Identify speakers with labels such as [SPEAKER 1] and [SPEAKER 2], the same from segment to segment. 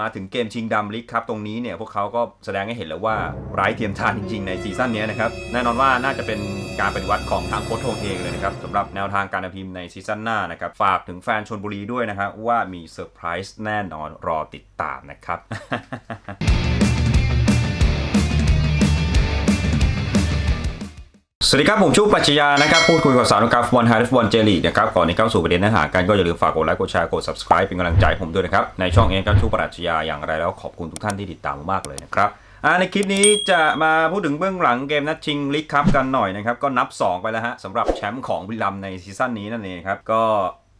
[SPEAKER 1] มาถึงเกมชิงดำลิกครับ ตรงนี้เนี่ยพวกเขาก็แสดงให้เห็นแล้วว่าไร้เทียมทานจริง ๆ ในซีซั่นนี้นะครับ แน่นอนว่าน่าจะเป็นการปฏิวัติของทางโค้ชโทงเองเลยนะครับสำหรับแนวทางการทำทีมในซีซั่นหน้านะครับ ฝากถึงแฟนชนบุรีด้วยนะครับว่ามีเซอร์ไพรส์แน่นอนรอติดตามนะครับ สวัสดีครับผมชูปัชญานะครับพูดคุยกับสาวนักราฟบอลไฮฟุตบอลเจลีกนะครับก่อนที่เข้าสู่ประเด็นเนื้อหากันก็อย่าลืมฝากกดไลค์กดแชร์กด subscribe เป็นกำลังใจผมด้วยนะครับ ในช่องเองครับชูปัชญาอย่างไรแล้วขอบคุณทุกท่านที่ติดตามมากเลยนะครับในคลิปนี้จะมาพูดถึงเบื้องหลังเกมนัดชิงลิกครับกันหน่อยนะครับก็นับ 2 ไปแล้วฮะสำหรับแชมป์ของบิลลัมในซีซั่นนี้นั่นเองครับก็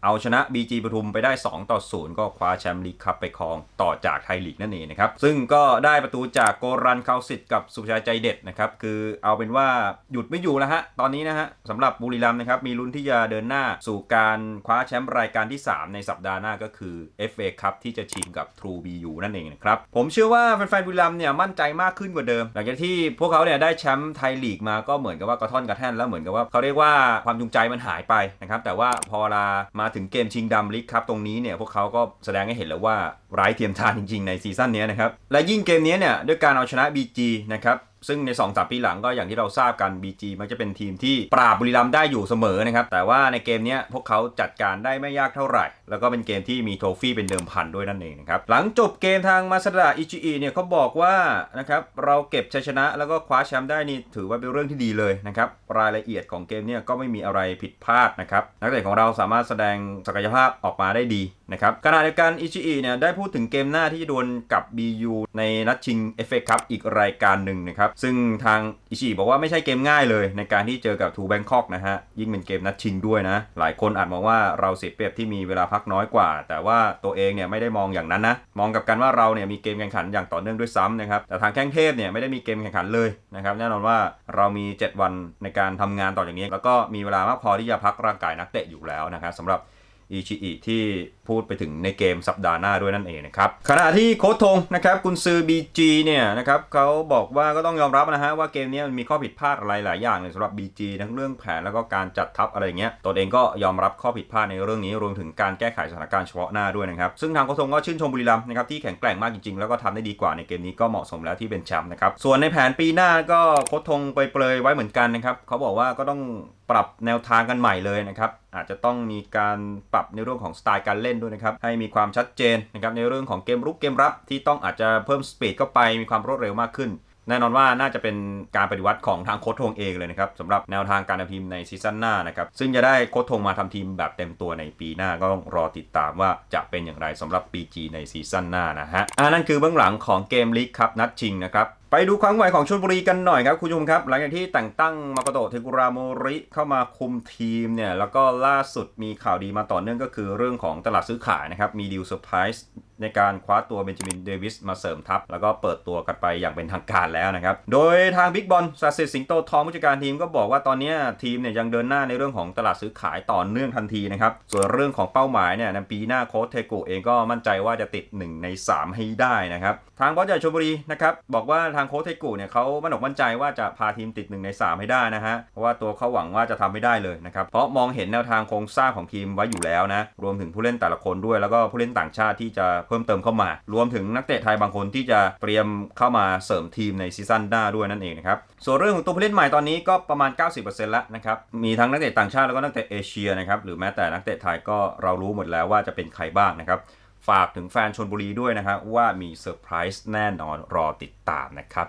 [SPEAKER 1] เอาชนะ BG ปทุมไปได้ 2 ต่อ 0 ก็คว้าแชมป์ลีกคัพไปครองต่อจากไทยลีกนั่นเองนะครับ ซึ่งก็ได้ประตูจากโกรันเคาสิทธิ์กับสุชัยใจเด็ดนะครับ คือเอาเป็นว่าหยุดไม่อยู่แล้วฮะ ตอนนี้นะฮะสำหรับบุรีรัมย์นะครับ มีลุ้นที่จะเดินหน้าสู่การคว้าแชมป์รายการที่ 3 ในสัปดาห์หน้าก็คือ FA Cup ที่จะชิงกับ True BU นั่นเองนะครับผมเชื่อว่าแฟนๆบุรีรัมย์เนี่ยมั่นใจมากขึ้นกว่าเดิม หลังจากที่พวกเขาเนี่ยได้แชมป์ไทยลีกมาก็เหมือนกับว่ากระท่อนกระแท่นแล้วเหมือนกับว่าเขาเรียกว่าความจูงใจมันหายไปนะครับแต่ว่าพอลามาถึงเกมชิงดำลิกครับ ตรงนี้เนี่ยพวกเขาก็แสดงให้เห็นแล้วว่าไร้เทียมทานจริง ๆ ในซีซั่นนี้นะครับ และยิ่งเกมนี้เนี่ยด้วยการเอาชนะ BG นะครับ ซึ่งใน2อสปีหลังก็อย่างที่เราทราบกัน BG มักจะเป็นทีมที่ปราบบุรีรัมย์ได้อยู่เสมอนะครับ แต่ว่าในเกมนี้พวกเขาจัดการได้ไม่ยากเท่าไหร่ แล้วก็เป็นเกมที่มีโทฟี่เป็นเดิมพันด้วยนั่นเองนะครับ หลังจบเกมทางมาซาดะอิจิอิเนี่ยเขาบอกว่านะครับเราเก็บชัยชนะแล้วก็คว้าแชมป์ได้นี่ถือว่าเป็นเรื่องที่ดีเลยนะครับรายละเอียดของเกมเนี่ยก็ไม่มีอะไรผิดพลาดนะครับนักเตะของเราสามารถแสดงศักยภาพออกมาได้ดี นะครับขณะเดียวกันอิจิอิเนี่ยได้พูดถึงเกมหน้าที่จะดวลกับ BU ในนัดชิง FA Cup อีกรายการหนึ่งนะครับซึ่งทางอิชิอิบอกว่าไม่ใช่เกมง่ายเลยในการที่เจอกับทูแบงคอกนะฮะยิ่งเป็นเกมนัดชิงด้วยนะ หลายคนอาจมองว่าเราเสียเปรียบที่มีเวลาพักน้อยกว่า แต่ว่าตัวเองเนี่ยไม่ได้มองอย่างนั้นนะมองกับกันว่าเราเนี่ยมีเกมแข่งขันอย่างต่อเนื่องด้วยซ้ำนะครับแต่ทางแข้งเทพเนี่ยไม่ได้มีเกมแข่งขันเลยนะครับแน่นอนว่าเรามี 7 วันในการทำงานต่อจากนี้ แล้วก็มีเวลามากพอที่จะพักร่างกายนักเตะอยู่แล้วนะครับสำหรับ อิชิอิที่พูดไปถึงในเกมสัปดาห์หน้าด้วยนั่นเองนะครับขณะที่โค้ชทงนะครับกุนซือบีจีเนี่ยนะครับเขาบอกว่าก็ต้องยอมรับนะฮะว่าเกมนี้มันมีข้อผิดพลาดอะไรหลายอย่างเลยสำหรับ BG ทั้งเรื่องแผนแล้วก็การจัดทัพอะไรเงี้ยตนเองก็ยอมรับข้อผิดพลาดในเรื่องนี้รวมถึงการแก้ไขสถานการณ์เฉพาะหน้าด้วยนะครับซึ่งทางโค้ชทงก็ชื่นชมบุรีรัมย์นะครับที่แข็งแกร่งมากจริงๆ แล้วก็ทำได้ดีกว่าในเกมนี้ก็เหมาะสมแล้วที่เป็นแชมป์นะครับส่วนในแผนปีหน้าก็โค้ชทงไปเปรยไว้เหมือนกันนะครับเขาบอกว่าก็ต้อง ปรับแนวทางกันใหม่เลยนะครับ อาจจะต้องมีการปรับในเรื่องของสไตล์การเล่นด้วยนะครับ ให้มีความชัดเจนนะครับในเรื่องของเกมรุกเกมรับที่ต้องอาจจะเพิ่มสปีดเข้าไปมีความรวดเร็วมากขึ้น แน่นอนว่าน่าจะเป็นการปฏิวัติของทางโค้ชทงเองเลยนะครับสำหรับแนวทางการทำทีมในซีซั่นหน้านะครับซึ่งจะได้โค้ชทงมาทำทีมแบบเต็มตัวในปีหน้าก็ต้องรอติดตามว่าจะเป็นอย่างไรสำหรับ PG ในซีซั่นหน้านะฮะอ่านั่นคือเบื้องหลังของเกมลีกครับนัดชิงนะครับไปดูความไหวของชลบุรีกันหน่อยครับคุณผู้ชมครับ หลังจากที่แต่งตั้งมาโกโตะเทกุราโมริเข้ามาคุมทีมเนี่ยแล้วก็ล่าสุดมีข่าวดีมาต่อเนื่องก็คือเรื่องของตลาดซื้อขายนะครับมีดีลเซอร์ไพรส์ ในการคว้าตัวเบนจามินเดวิสมาเสริมทัพ แล้วก็เปิดตัวกันไปอย่างเป็นทางการแล้วนะครับ โดยทางบิ๊กบอลซาเซสิงโตทองผู้จัดการทีมก็บอกว่าตอนนี้ทีมเนี่ยยังเดินหน้าในเรื่องของตลาดซื้อขายต่อเนื่องทันทีนะครับ ส่วนเรื่องของเป้าหมายเนี่ยในปีหน้าโค้ชเทโกเองก็มั่นใจว่าจะติด 1 ใน 3 ให้ได้นะครับ ทางบอสใหญ่ชลบุรีนะครับบอกว่าทางโค้ชเทโกเนี่ยเขามั่นอกมั่นใจว่าจะพาทีมติด 1 ใน 3 ให้ได้นะฮะเพราะว่าตัวเขาหวังว่าจะทำไม่ได้เลยนะครับเพราะมองเห็นแนวทางโครงสร้างของทีมไว้อยู่แล้วนะรวมถึงผู้เล่นแต่ละคนด้วย แล้วก็ผู้เล่นต่างชาติที่จะเพิ่มเติมเข้ามา รวมถึงนักเตะไทยบางคนที่จะเตรียมเข้ามาเสริมทีมในซีซั่นหน้าด้วยนั่นเองนะครับส่วนเรื่องของตัวผู้เล่นใหม่ตอนนี้ก็ประมาณ 90%แล้วนะครับมีทั้งนักเตะต่างชาติแล้วก็นักเตะเอเชียนะครับหรือแม้แต่นักเตะไทยก็เรารู้หมดแล้วว่าจะเป็นใครบ้างนะครับฝากถึงแฟนชนบุรีด้วยนะครับว่ามีเซอร์ไพรส์แน่นอนรอติดตามนะครับ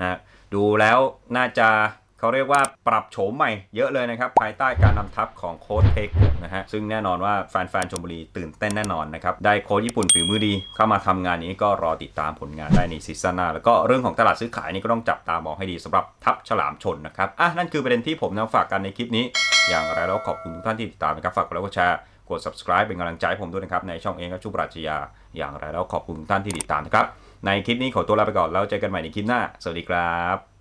[SPEAKER 1] นะดูแล้วน่าจะ เขาเรียกว่าปรับโฉมใหม่เยอะเลยนะครับ ภายใต้การนำทัพของโค้ชเทกนะฮะ ซึ่งแน่นอนว่าแฟนๆชมบุรีตื่นเต้นแน่นอนนะครับ ได้โค้ชญี่ปุ่นฝีมือดี เข้ามาทำงานนี้ก็รอติดตามผลงานได้ในซีซั่นหน้า แล้วก็เรื่องของตลาดซื้อขายนี่ก็ต้องจับตามองให้ดีสำหรับทัพฉลามชนนะครับ อะนั่นคือประเด็นที่ผมนำฝากกันในคลิปนี้ อย่างไรแล้วขอบคุณทุกท่านที่ติดตามนะครับฝากกดไลค์กดแชร์กด subscribe เป็นกำลังใจผมด้วยนะครับในช่องเองก็ชุบราชยา อย่างไรแล้วขอบคุณทุกท่านที่ติดตามนะครับในคลิปนี้ขอตัวลาไปก่อนแล้วเจอกันใหม่ในคลิปหน้า สวัสดีครับ